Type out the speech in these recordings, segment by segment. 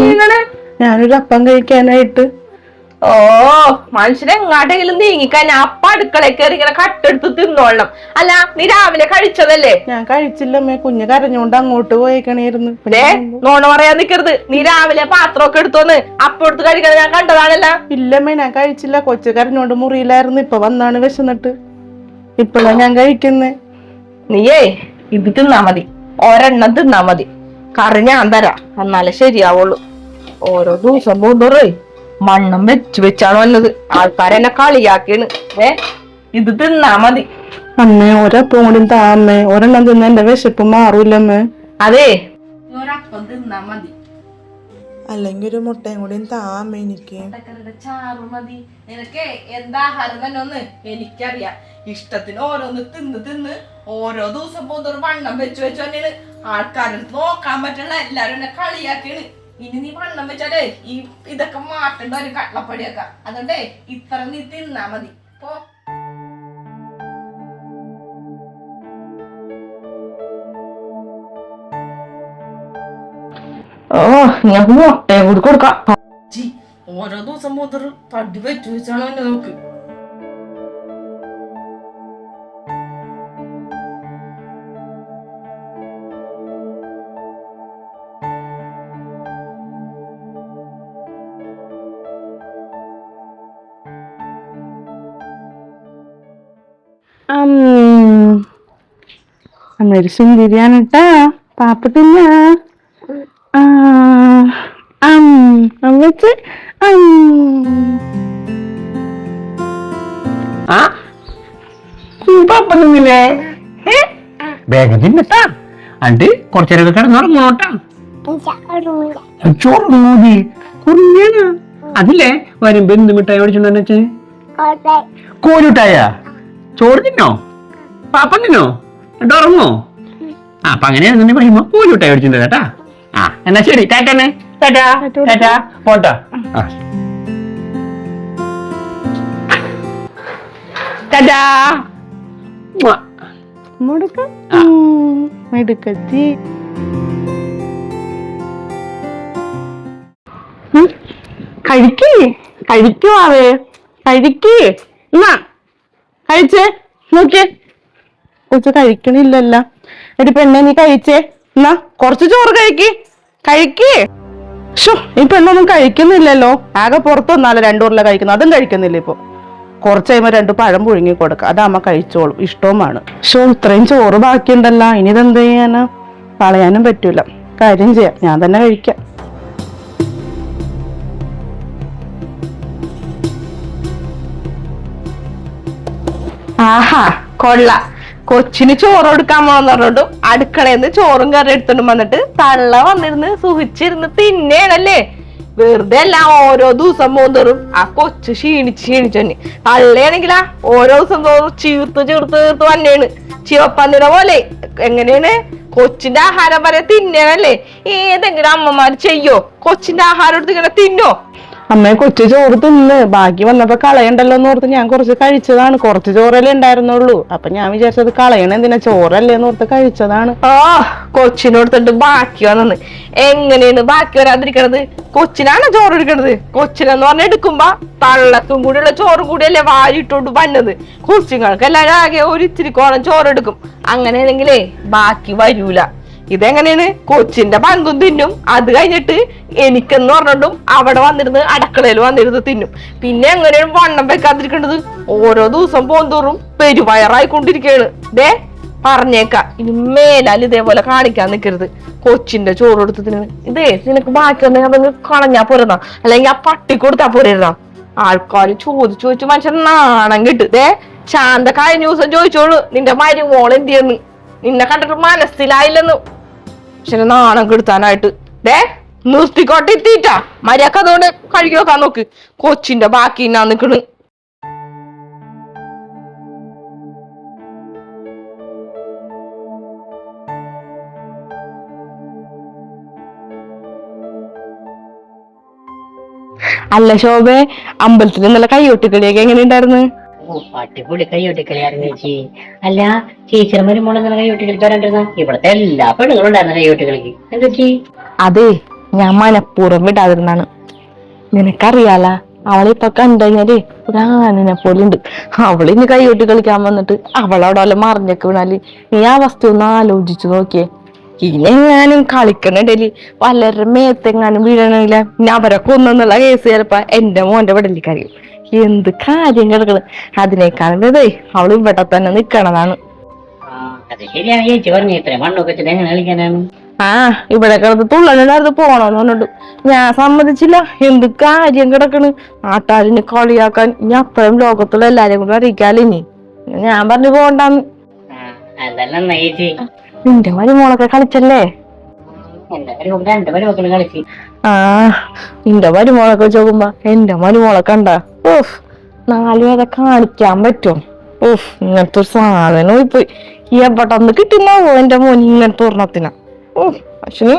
നിങ്ങൾ ഞാനൊരു അപ്പം കഴിക്കാനായിട്ട്. ഓ മനുഷ്യനെ എങ്ങാട്ടെങ്കിലും നീങ്ങിക്കാൻ ഞാൻ അപ്പ അടുക്കള കയറി ഇങ്ങനെ കട്ടെടുത്ത് തിന്നോളണം. അല്ല നീ രാവിലെ കഴിച്ചതല്ലേ? ഞാൻ കഴിച്ചില്ല അമ്മേ കുഞ്ഞ് കരഞ്ഞോണ്ട് അങ്ങോട്ട് പോയേക്കണേരുന്നു ഏ നോണ പറയാൻ നിക്കരുത്. നീ രാവിലെ പാത്രമൊക്കെ എടുത്തോന്ന് അപ്പം എടുത്ത് കഴിക്കണത് ഞാൻ കണ്ടതാണല്ല. ഇല്ലമ്മേ ഞാൻ കഴിച്ചില്ല. കൊച്ചു കരഞ്ഞോണ്ട് മുറിയിലായിരുന്നു. ഇപ്പൊ വന്നാണ് വിശന്നിട്ട്. ഇപ്പഴാ ഞാൻ കഴിക്കുന്നേ. നീയേ ഇത് തിന്നാ മതി. ഒരെണ്ണം തിന്നാ മതി. കറി ഞാൻ തരാം. എന്നാലേ ശരിയാവുള്ളൂ. ഓരോ ദിവസം പോകുന്നോറേ മണ്ണും വെച്ച് വെച്ചാണ് വന്നത്. ആൾക്കാരെന്നെ കളിയാക്കിയാണ്. ഏ ഇത് തിന്നാ മതി. അമ്മേ ഒരപ്പം കൂടി താ അമ്മേ. ഒരെണ്ണം തിന്ന എന്റെ വിശപ്പ് മാറൂലമ്മേ അതെ. ഒരപ്പം തിന്നാ മതി. അല്ലെങ്കിൽ ഒരു മുട്ടയും കൂടി താമ എനിക്ക്. ചാറ് മതി. നിനക്ക് എന്താ ആഹാരം തന്നെ ഒന്ന് എനിക്കറിയാം. ഇഷ്ടത്തിന് ഓരോന്ന് തിന്ന് തിന്ന്. ഓരോ ദിവസം പോകുന്നൊരു വണ്ണം വെച്ച് വെച്ച് തന്നെയാണ്. ആൾക്കാരെടുത്ത് നോക്കാൻ പറ്റുള്ള എല്ലാരും എന്നെ കളിയാക്കിയാണ്. ഇനി നീ വണ്ണം വെച്ചാലേ ഈ ഇതൊക്കെ മാറ്റേണ്ട ഒരു കട്ടപ്പടിയൊക്കെ അതുകൊണ്ടേ ഇത്ര നീ തിന്നാ മതി. പോ. ഓ ഞാൻ മുട്ടയും കൂടി കൊടുക്കാം. ജി, ഓരോ ദിവസം മുതൽ തടി വെച്ചു വെച്ചാണ് എന്നെ നോക്ക്. അമ്മയൊരു സുന്ദരിയാണ് കേട്ടാ പാപ്പ തിന്നാ. ആ അം അമ്മച്ച് അം. ആ? പാപ്പ നിന്നില്ലേ വേഗം തിന്നട്ടാ അണ്ട് കുറച്ചേരൊക്കെ കിടന്നുറങ്ങോട്ടാ ചോറ് മൂതി കുറിഞ്ഞാണ് അതില്ലേ? വരുമ്പോ എന്ത് മിഠായി മേടിച്ചോണ്ടെന്ന് വെച്ചേ കോലുട്ടായ ചോറ് തിന്നോ? പാപ്പ തിന്നോ? എന്നിട്ട് ഉറങ്ങോ ആ അപ്പൊ അങ്ങനെ പറയുമ്പോ കോലുട്ടായി അടിച്ചിട്ടുണ്ട് കേട്ടാ. ആ എന്നാ ശരി ടാറ്റന്നെ. ടാറ്റാ ടാറ്റാ. പോട്ടാ. ആ. ടാറ്റാ. മുടുക്ക. മെടുക്കത്തി കഴിക്കേ കഴിക്കുവാവേ. കഴിക്കേ. എന്നാ കഴിച്ചേ നോക്കിയേ. കൊച്ചു കഴിക്കണില്ലല്ല. എടി പെണ്ണെ നീ കഴിച്ചേ. എന്നാ കുറച്ച് ചോറ് കഴിക്ക്. കഴിക്കേ. ഷോ ഈ പെണ്ണൊന്നും കഴിക്കുന്നില്ലല്ലോ. ആകെ പുറത്തു രണ്ടു ഉരുള കഴിക്കുന്നു അതും കഴിക്കുന്നില്ല ഇപ്പൊ. കുറച്ച് കഴിയുമ്പോൾ രണ്ട് പഴം പുഴുങ്ങി കൊടുക്കുക അത് അമ്മ കഴിച്ചോളും. ഇഷ്ടവുമാണ്. ഷോ ഇത്രയും ചോറ് ബാക്കിയുണ്ടല്ലോ. ഇനി ഇതെന്ത് ചെയ്യാനാ? കളയാനും പറ്റൂല. കാര്യം ചെയ്യാം. ഞാൻ തന്നെ കഴിക്കാം. ആഹാ കൊള്ള. കൊച്ചിന് ചോറ് കൊടുക്കാൻ പോണെന്ന് പറഞ്ഞോണ്ടും അടുക്കളയിൽ ചോറും കറി എടുത്തോണ്ട് വന്നിട്ട് തള്ള വന്നിരുന്ന് സുഖിച്ചിരുന്ന് തിന്നേണല്ലേ? വെറുതെ അല്ല ഓരോ ദിവസം പോകുന്നതും ആ കൊച്ച് ക്ഷീണിച്ച് ക്ഷീണിച്ചു തന്നെ തള്ളയാണെങ്കിലാ ഓരോ ദിവസം തോറും ചീർത്ത് ചീർത്ത് ചീർത്ത് വന്നേണ്. ചിവപ്പന്നിട പോലെ എങ്ങനെയാണ്? കൊച്ചിന്റെ ആഹാരം വരെ തിന്നേണല്ലേ? ഏതെങ്കിലും അമ്മമാര് ചെയ്യോ? കൊച്ചിന്റെ ആഹാരം എടുത്ത് ഇങ്ങനെ തിന്നോ? അമ്മയെ കൊച്ചു ചോറ് തിന്ന്. ബാക്കി വന്നപ്പോ കളയണ്ടല്ലോ എന്ന് ഓർത്ത് ഞാൻ കുറച്ച് കഴിച്ചതാണ്. കുറച്ച് ചോറല്ലേ ഉണ്ടായിരുന്നുള്ളൂ. അപ്പൊ ഞാൻ വിചാരിച്ചത് കളയണ എന്തിനാ? ചോറല്ലേ എന്ന് ഓർത്ത് കഴിച്ചതാണ്. ആ കൊച്ചിനോടുത്തിട്ട് ബാക്കി വന്നെന്ന് എങ്ങനെയാണ് ബാക്കി വരാതിരിക്കണത്? കൊച്ചിനാണ് ചോറ് എടുക്കണത്? കൊച്ചിനെന്ന് പറഞ്ഞ എടുക്കുമ്പോ തള്ളക്കും കൂടിയുള്ള ചോറും കൂടിയല്ലേ വാരിട്ടോണ്ട് വന്നത്. കൊച്ചുങ്ങൾക്ക് എല്ലാവരും ആകെ ഒരു ഇത്തിരി കോണം ചോറെടുക്കും അങ്ങനെയാണെങ്കിലേ ബാക്കി വരൂല. ഇതെങ്ങനെയാണ്? കൊച്ചിന്റെ പങ്കും തിന്നും. അത് കഴിഞ്ഞിട്ട് എനിക്കെന്ന് പറഞ്ഞിട്ടും അവിടെ വന്നിരുന്ന് അടുക്കളയിൽ വന്നിരുന്ന് തിന്നും. പിന്നെ എങ്ങനെയാണ് വണ്ണം വെക്കാതിരിക്കേണ്ടത്? ഓരോ ദിവസം പോന്തോറും പെരുവയറായിക്കൊണ്ടിരിക്കുകയാണ്. ദേ പറഞ്ഞേക്ക. ഇനി മേലാൽ ഇതേപോലെ കാണിക്കാൻ നിൽക്കരുത് കൊച്ചിന്റെ ചോറ് കൊടുത്ത് തിന്നു. ഇതേ നിനക്ക് ബാക്കി അതങ്ങ് കളഞ്ഞാ പോരുന്ന? അല്ലെങ്കിൽ ആ പട്ടി കൊടുത്താ പോരുന്ന? ആൾക്കാർ ചോദിച്ചു ചോദിച്ചു മനുഷ്യൻ നാണം കിട്ടും. ദേ ശാന്ത കഴിഞ്ഞ ചോദിച്ചോളൂ. നിന്റെ മരുമോൾ എന്ത് ചെയ്യുന്നു? നിന്നെ കണ്ടിട്ട് മനസ്സിലായില്ലെന്ന്. പക്ഷെ നാണം കെടുത്താനായിട്ട്? ദേ നിർത്തിക്കോട്ടെ എത്തിയിട്ട മര്യാദ അതുകൊണ്ട് കഴുകി വെക്കാൻ നോക്ക്. കൊച്ചിന്റെ ബാക്കി ഞാൻ നിക്കണ്. അല്ല ശോഭെ അമ്പലത്തിൽ ഇന്നലെ കൈയൊട്ടിക്കളിയൊക്കെ എങ്ങനെ ഓ അടിപൊളി കൈയൊട്ടിക്കളിയായിരുന്നു ചേച്ചി അല്ല ചേച്ചിമാര് മോളെ നല്ല കൈയൊട്ടിക്കളിക്കാറുണ്ടായിരുന്ന ഇവിടുത്തെ എല്ലാ പെണ്ണുങ്ങളും ഉണ്ടായിരുന്നു കൈയൊട്ടിക്കളിക്ക് എന്താ ചേച്ചി അതെ ഞാൻ മലപ്പുറം വിടാതിരുന്നാണ്. നിനക്കറിയാല അവളിപ്പൊ കണ്ടുകഴിഞ്ഞാൽ ഒരാനിനെ പോലെ ഉണ്ട്. അവളിനി കൈകൊട്ടി കളിക്കാൻ വന്നിട്ട് അവളവിടെ വല്ല മറിഞ്ഞൊക്കെ വീണാൽ നീ ആ വസ്തു ഒന്ന് ആലോചിച്ചു നോക്കിയേ. ഇനിയെങ്ങാനും കളിക്കണേൽ വല്ലരുടെ മേത്തെങ്ങാനും വീഴണില്ല ഞാൻ അവരൊക്കെ ഒന്നെന്നുള്ള കേസ് ചിലപ്പോ എന്റെ മോന്റെ വിടലിക്കറിയും എന്ത് കാര്യം കിടക്കണ് അതിനേക്കാളും ഇതേ അവൾ ഇവിടെ തന്നെ നിക്കണതാണ്. ആ, അത് ശരിയാണ് ചേച്ചി പറഞ്ഞു ഇത്ര മണ്ണൊക്കെ വെച്ചിട്ട് എങ്ങനെ കളിക്കാനാണ്? ആ ഇവിടെ കിടന്ന് തുള്ളനുണ്ടായിരുന്നു പോണോന്ന് പറഞ്ഞിട്ട്. ഞാൻ സമ്മതിച്ചില്ല. എന്ത് കാര്യം കിടക്കണ്? നാട്ടാരിന് കളിയാക്കാൻ ഇനി അത്രയും ലോകത്തുള്ള എല്ലാരെയും കൂടെ അറിയിക്കാലോ ഇനി? ഞാൻ പറഞ്ഞു പോണ്ടാന്ന് നിന്റെ അതെല്ലാം മോളൊക്കെ ചേച്ചി നിന്റെ മരുമോളൊക്കെ കളിച്ചല്ലേ? ആ നിന്റെ മരുമോളൊക്കെ ചോക്കുമ്പോ എന്റെ മരുമോളെ കണ്ട? ഓഫ് നാല് പേരെ കാണിക്കാൻ പറ്റും. ഓഫ് ഇങ്ങനത്തെ ഒരു സാധനം പോയി എവിടെന്ന് കിട്ടുന്നാവോ എന്റെ മോൻ ഇങ്ങനത്തെ ഒരെണ്ണത്തിനാ? ഓഹ് പക്ഷെ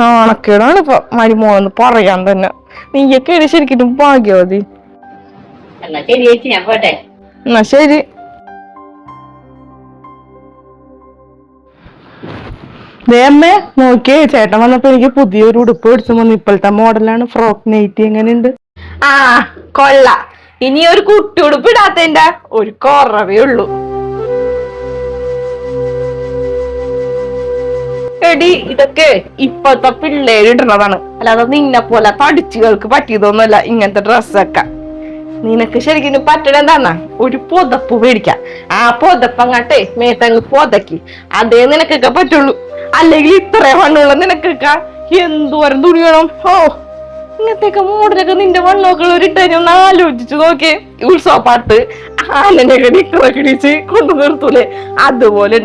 നാണക്കേടാണ് ഇപ്പൊ മരുമോളെന്ന് പറയാൻ തന്നെ. നീയൊക്കെ ശരിക്കും ഭാഗ്യവതി. എന്നാ ശരി ചേച്ചി ഞാൻ പോട്ടെ. എന്നാ ശരി. ദേമ്മേ നോക്കിയേ ചേട്ടൻ വന്നപ്പോ എനിക്ക് പുതിയൊരു ഉടുപ്പ് മേടിച്ചു വന്നു. ഇപ്പോഴത്തെ മോഡലാണ് ഫ്രോക്ക് നൈറ്റി എങ്ങനെയുണ്ട്? ആ കൊള്ള. ഇനി ഒരു കുട്ടി ഉടുപ്പ് ഇടാത്തതിന്റെ ഒരു കുറവേ ഉള്ളൂ. എടി ഇതൊക്കെ ഇപ്പോഴത്തെ പിള്ളേര് ഇടുന്നതാണ്. അല്ലാതെ നിന്നെ പോലെ തടിച്ചുകൾക്ക് പറ്റിയതൊന്നുമല്ല ഇങ്ങനത്തെ ഡ്രസ്സൊക്കെ. നിനക്ക് ശരിക്കും പറ്റണ എന്താന്നാ? ഒരു പുതപ്പ് മേടിക്കാം. ആ പുതപ്പ് അങ്ങട്ടെ മേത്തങ്ങ് പുതക്കി. അതേ നിനക്കൊക്കെ പറ്റുള്ളൂ. അല്ലെങ്കിൽ ഇത്രയും വണ്ണുള്ള നിനക്കൊക്കെ എന്തോരം തുണി വേണം? ഓ ഇങ്ങനത്തെയൊക്കെ മോഡലൊക്കെ നിന്റെ വണ്ണമൊക്കെ ഒരിട്ട് ഒന്ന് ആലോചിച്ചു നോക്കേ ഉത്സവപ്പാട്ട് ആനനെയൊക്കെ നിക്കറൊക്കെ ഇടിച്ച് കൊണ്ടു നിർത്തൂലേ. അതുപോലെ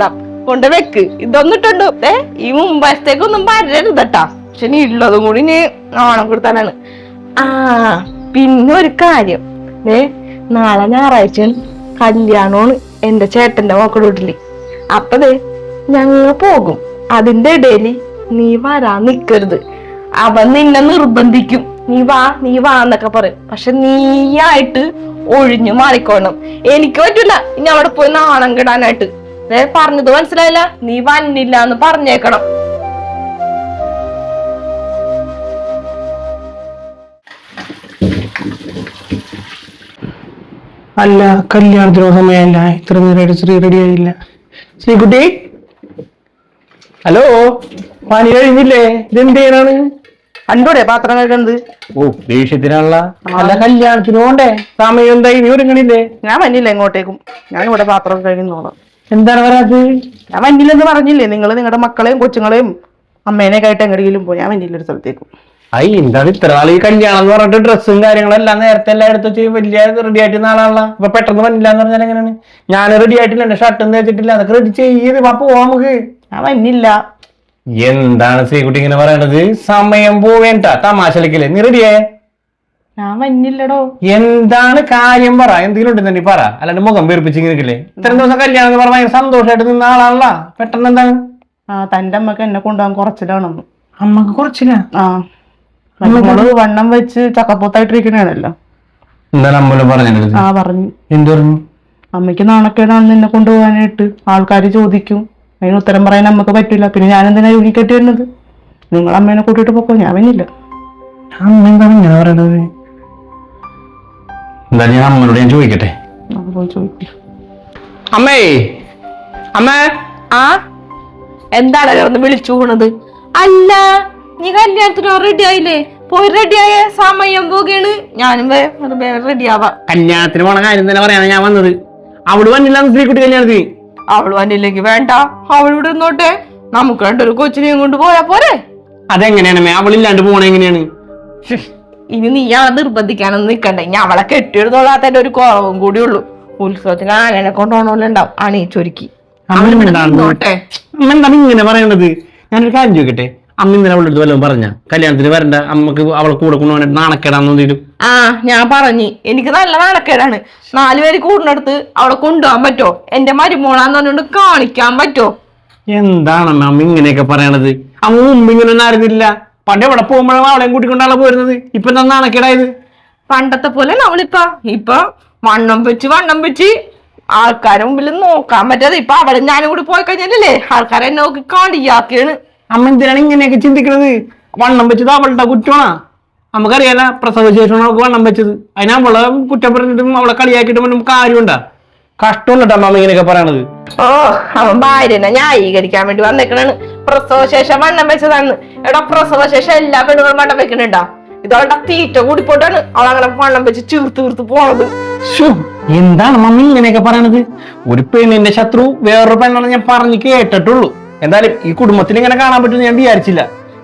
കൊണ്ട് വെക്ക്. ഇതൊന്നിട്ടുണ്ട് ഏ ഈ മുമ്പത്തേക്കൊന്നും വരരുതട്ടാ പക്ഷെ നീ ഉള്ളതും കൂടി നീ ഓണം കൊടുത്താനാണ്. ആ പിന്നെ ഒരു കാര്യം. ഏ നാളെ ഞായറാഴ്ച കല്യാണമാണ് എന്റെ ചേട്ടന്റെ മക്കളുടെ വീട്ടിൽ. അപ്പതേ ഞങ്ങൾ പോകും. അതിന്റെ ഇടയിൽ നീ വരാൻ നിക്കരുത്. അവൻ നിന്നെ നിർബന്ധിക്കും. നീ വാ നീ വാ എന്നൊക്കെ പറയും. പക്ഷെ നീയായിട്ട് ഒഴിഞ്ഞു മാറിക്കോണം. എനിക്ക് പറ്റൂല. ഇനി അവിടെ പോയി നാണം കിടാനായിട്ട്. ഏ പറഞ്ഞത് മനസ്സിലായില്ല? നീ വന്നില്ല എന്ന് പറഞ്ഞേക്കണം. അല്ല കല്യാണത്തിനോ സമയമല്ല. ഇത്ര നേരമായിട്ട് ശ്രീ റെഡി ആയില്ല. ശ്രീകുട്ടി? ഹലോ? പണി കഴിഞ്ഞില്ലേ? ഇതെന്തേനാണ് കണ്ടൂടെ പാത്രം കഴിക്കുന്നത് ഓ ദേഷ്യത്തിനുള്ള അല്ല കല്യാണത്തിന് പോണ്ടേ? സമയം എന്തായി? നീ ഒരുങ്ങണില്ലേ? ഞാൻ വന്നില്ല എങ്ങോട്ടേക്കും. ഞാൻ ഇവിടെ പാത്രം കഴിക്കുന്നോളാം എന്താണ് പറയാത് ഞാൻ വന്നില്ലെന്ന് പറഞ്ഞില്ലേ? നിങ്ങൾ നിങ്ങളുടെ മക്കളെയും കൊച്ചുങ്ങളെയും അമ്മേനെയൊക്കെ ആയിട്ട് എങ്ങനെയെങ്കിലും പോയി ഞാൻ വന്നില്ല ഒരു സ്ഥലത്തേക്കും. ഐ എന്താണ് ഇത്ര നാൾ ഈ കല്യാണം എന്ന് പറഞ്ഞിട്ട് ഡ്രസ്സും കാര്യങ്ങളും എല്ലാം നേരത്തെ എല്ലാം എടുത്ത് വെച്ച് വലിയ റെഡി ആയിട്ട് നാളാണല്ല ഇപ്പൊ പെട്ടെന്ന് വന്നില്ല എന്ന് പറഞ്ഞാൽ എങ്ങനെയാണ്? ഞാൻ റെഡി ആയിട്ടില്ല എന്റെ ഷർട്ട് ഒന്നും വെച്ചിട്ടില്ല അതൊക്കെ റെഡി ചെയ്ത് അപ്പൊ പോവാ നമുക്ക്. ഞാൻ വന്നില്ല. എന്താണ് ശ്രീകുട്ടി ഇങ്ങനെ പറയണത്? സമയം പോവേണ്ട. തമാശ നിറടിയേ നീ റെഡിയേ ഞാൻ വന്നില്ലടോ. എന്താണ് കാര്യം പറ. എന്തെങ്കിലും ഉണ്ടെന്ന് തന്നെ പറ. അല്ലാണ്ട് മുഖം വീർപ്പിച്ച് ഇങ്ങനെ ഇത്രയും ദിവസം കല്യാണം എന്ന് പറഞ്ഞാൽ ഭയങ്കര സന്തോഷമായിട്ട് നിന്ന ആളാണല്ല. പെട്ടെന്ന് എന്താണ്? ആ തന്റെ അമ്മയ്ക്ക് എന്നെ കൊണ്ടുപോകാൻ കുറച്ചിലാണെന്ന്. അമ്മയ്ക്ക് കുറച്ചില്ല ആ. നമ്മൾ വണ്ണം വെച്ച് ചക്കപ്പൊത്തായിട്ടിരിക്കണല്ലോ എന്താണ് അമ്മലും പറഞ്ഞത് ആ പറഞ്ഞു. എന്ത് പറഞ്ഞു? അമ്മയ്ക്ക് നാണക്കേടാണ് നിന്നെ കൊണ്ടുപോകാനായിട്ട്. ആൾക്കാർ ചോദിക്കും. അതിന് ഉത്തരം പറയാൻ നമുക്ക് പറ്റില്ല. പിന്നെ ഞാൻ എന്തിനാ ജോലി കെട്ടി വരുന്നത്? നിങ്ങൾ അമ്മേനെ കൂട്ടിയിട്ട് പോക്കോ? ഞാൻ വന്നില്ല. അമ്മ എന്താണ് ഇങ്ങനെ പറയണത്? എന്തായാലും ഞാൻ അമ്മനോട് ഞാൻ ചോദിക്കട്ടെ? നമുക്ക് പോയി ചോദിക്കും. അമ്മേ അമ്മേ. ആ? എന്താണ് കിടന്ന് വിളിച്ചു പോണത്? അല്ല നീ കല്യാണത്തിന് റെഡി ആയില്ലേ? പോയി റെഡി ആയ സമയം പോകയാണ് ഞാനും റെഡി ആവാം. കല്യാണത്തിന് പോണ കാര്യം തന്നെ പറയാനാണ് ഞാൻ വന്നത്. അവിടെ വന്നില്ല സ്ത്രീ കുട്ടി കല്യാണത്തിന്. അവൾ വന്നില്ലെങ്കിൽ വേണ്ട. അവളിവിടെ നിന്നോട്ടെ. നമുക്ക് രണ്ടൊരു കൊച്ചിനെയും കൊണ്ട് പോയാ പോരെ. അതെങ്ങനെയാണ് അമ്മേ അവളില്ലാണ്ട് പോണ എങ്ങനെയാണ്? ഇനി നീ അവളെ നിർബന്ധിക്കാനൊന്നും നിക്കണ്ടേ ഇനി അവളെ കെട്ടിയെടുത്തോളാത്തതിന്റെ ഒരു കുറവും കൂടി ഉള്ളൂ. ഉത്സവത്തിന് ആനനെ കൊണ്ടുപോകണമല്ലോ എന്താണ് ഇങ്ങനെ പറയണത്? ഞാനൊരു കാര്യം ചോദിക്കട്ടെ? അമ്മ ഇന്നലെ അവളുടെ അടുത്ത് വല്ലതും പറഞ്ഞ? കല്യാണത്തിന് വരണ്ട അമ്മയ്ക്ക് അവളെ കൂടെ കൊണ്ടുപോകാൻ നാണക്കേടാന്ന് നാണക്കേടാന്നോന്തെങ്കിലും ആ ഞാൻ പറഞ്ഞു എനിക്ക് നല്ല നാണക്കേടാണ്. നാലുപേര് കൂടുന്നിടത്ത് അവളെ കൊണ്ടുപോകാൻ പറ്റോ എന്റെ മരുമോളാന്ന് പറഞ്ഞോണ്ട് കാണിക്കാൻ പറ്റോ എന്താണ് അമ്മ അമ്മ ഇങ്ങനെയൊക്കെ പറയണത്? അമ്മ മുമ്പ് ഇങ്ങനൊന്നും ആയിരുന്നില്ല പണ്ട് എവിടെ പോകുമ്പോഴാണ് അവളെയും കൂട്ടിക്കൊണ്ടാണ് പോരുന്നത്? ഇപ്പൊ എന്താ നാണക്കേടായത്? പണ്ടത്തെ പോലെ അവളിപ്പ. ഇപ്പൊ വണ്ണം വെച്ച് വണ്ണം വെച്ച് ആൾക്കാരെ മുമ്പിൽ നോക്കാൻ പറ്റാതെ ഇപ്പൊ അവിടെ ഞാനും കൂടി പോയി കഴിഞ്ഞാലല്ലേ ആൾക്കാരെ നോക്കി കാണിയാക്കാണ്. അമ്മ എന്തിനാണ് ഇങ്ങനെയൊക്കെ ചിന്തിക്കണത്? വണ്ണം വെച്ചത് അവളുടെ കുറ്റമാണോ? നമുക്കറിയാല പ്രസവശേഷമാണ് അവൾക്ക് വണ്ണം വെച്ചത്. അതിന് അവളെ കുറ്റം പറഞ്ഞിട്ടും അവളെ കളിയാക്കിയിട്ടും നമുക്ക് കാര്യമുണ്ടാ? കഷ്ടമല്ലട്ടോ അമ്മ ഇങ്ങനെയൊക്കെ പറയണത്. ഓ അവൻ ഭാര്യനെ ന്യായീകരിക്കാൻ വേണ്ടി വന്നേക്കണാണ്. പ്രസവശേഷം വണ്ണം വെച്ചതാണ് എടാ പ്രസവശേഷം എല്ലാ പെണ്ണുകളും വണ്ണം വെക്കണുണ്ടാ? ഇതവളുടെ തീറ്റ കൂടിപ്പോട്ടാണ് അവളങ്ങനെ വണ്ണം വെച്ച് ചീർത്ത് തീർത്ത് പോണത്. എന്താണ് മമ്മി ഇങ്ങനെയൊക്കെ പറയണത്? ഒരു പെണ്ണിന്റെ ശത്രു വേറൊരു പെണ്ണാണ് ഞാൻ പറഞ്ഞു കേട്ടിട്ടുള്ളൂ. എന്തായാലും ഈ കുടുംബത്തിന് ഇങ്ങനെ കാണാൻ പറ്റുമെന്ന് ഞാൻ വിചാരിച്ചില്ല.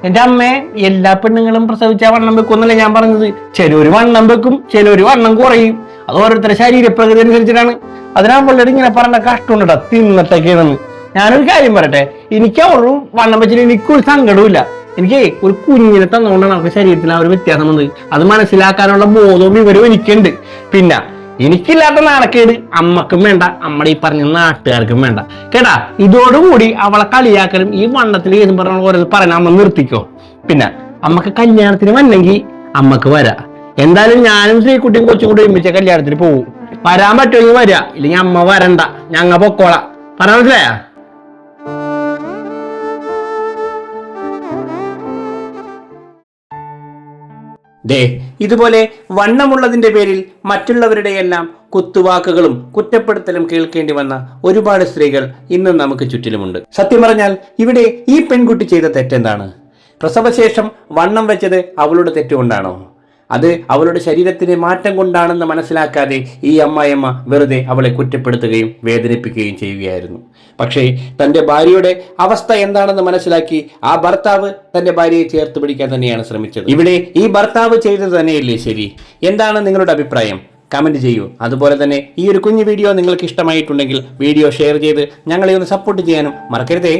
എന്റെ അമ്മയെ എല്ലാ പെണ്ണുങ്ങളും പ്രസവിച്ച വണ്ണം വെക്കുമെന്നല്ല ഞാൻ പറഞ്ഞത്. ചിലൊരു വണ്ണം വെക്കും ചിലൊരു വണ്ണം കുറയും. അത് ഓരോരുത്തരുടെ ശരീരപ്രകൃതി അനുസരിച്ചിട്ടാണ്. അതിനാ പിള്ളേർ ഇങ്ങനെ പറഞ്ഞ കഷ്ടമുണ്ടാ തിന്നിട്ടൊക്കെയാണെന്ന്. ഞാനൊരു കാര്യം പറയട്ടെ എനിക്ക് അവളും വണ്ണം വെച്ചിട്ട് എനിക്കൊരു സങ്കടവും എനിക്ക് ഒരു കുഞ്ഞിനെ തന്നുകൊണ്ടാണ് അവർക്ക് ശരീരത്തിൽ ആ ഒരു വ്യത്യാസം വന്നത്. അത് മനസ്സിലാക്കാനുള്ള ബോധവും വിവരവും എനിക്കുണ്ട്. പിന്നെ എനിക്കില്ലാത്ത നാണക്കേട്. അമ്മക്കും വേണ്ട. അമ്മടെ ഈ പറഞ്ഞ നാട്ടുകാർക്കും വേണ്ട. കേട്ടാ? ഇതോടുകൂടി അവളെ കളിയാക്കലും ഈ വണ്ണത്തിൽ ഏതും പറഞ്ഞ ഓരോ പറയാൻ അമ്മ നിർത്തിക്കോ. പിന്നെ അമ്മയ്ക്ക് കല്യാണത്തിന് വന്നെങ്കിൽ അമ്മയ്ക്ക് വരാ. എന്തായാലും ഞാനും ശ്രീകുട്ടിയും കൊച്ചും കൂടി ഒരുമിച്ച കല്യാണത്തിന് പോകും വരാൻ പറ്റുമെങ്കിൽ വരാ. ഇല്ലെങ്കിൽ അമ്മ വരണ്ട. ഞങ്ങ പൊക്കോളാം. പറഞ്ഞ മനസ്സിലായാ? ദേ ഇതുപോലെ വണ്ണമുള്ളതിന്റെ പേരിൽ മറ്റുള്ളവരുടെയെല്ലാം കുത്തുവാക്കുകളും കുറ്റപ്പെടുത്തലും കേൾക്കേണ്ടി വന്ന ഒരുപാട് സ്ത്രീകൾ ഇന്നും നമുക്ക് ചുറ്റിലുമുണ്ട്. സത്യം പറഞ്ഞാൽ ഇവിടെ ഈ പെൺകുട്ടി ചെയ്ത തെറ്റെന്താണ്? പ്രസവശേഷം വണ്ണം വെച്ചത് അവളുടെ തെറ്റുകൊണ്ടാണോ? അത് അവളുടെ ശരീരത്തിന് മാറ്റം കൊണ്ടാണെന്ന് മനസ്സിലാക്കാതെ ഈ അമ്മായിയമ്മ വെറുതെ അവളെ കുറ്റപ്പെടുത്തുകയും വേദനിപ്പിക്കുകയും ചെയ്യുകയായിരുന്നു. പക്ഷേ തന്റെ ഭാര്യയുടെ അവസ്ഥ എന്താണെന്ന് മനസ്സിലാക്കി ആ ഭർത്താവ് തന്റെ ഭാര്യയെ ചേർത്ത് പിടിക്കാൻ തന്നെയാണ് ശ്രമിച്ചത്. ഇവിടെ ഈ ഭർത്താവ് ചെയ്തത് തന്നെയല്ലേ ശരി? എന്താണ് നിങ്ങളുടെ അഭിപ്രായം? കമന്റ് ചെയ്യൂ. അതുപോലെ തന്നെ ഈ ഒരു കുഞ്ഞു വീഡിയോ നിങ്ങൾക്ക് ഇഷ്ടമായിട്ടുണ്ടെങ്കിൽ വീഡിയോ ഷെയർ ചെയ്ത് ഞങ്ങളെ ഒന്ന് സപ്പോർട്ട് ചെയ്യാനും മറക്കരുതേ.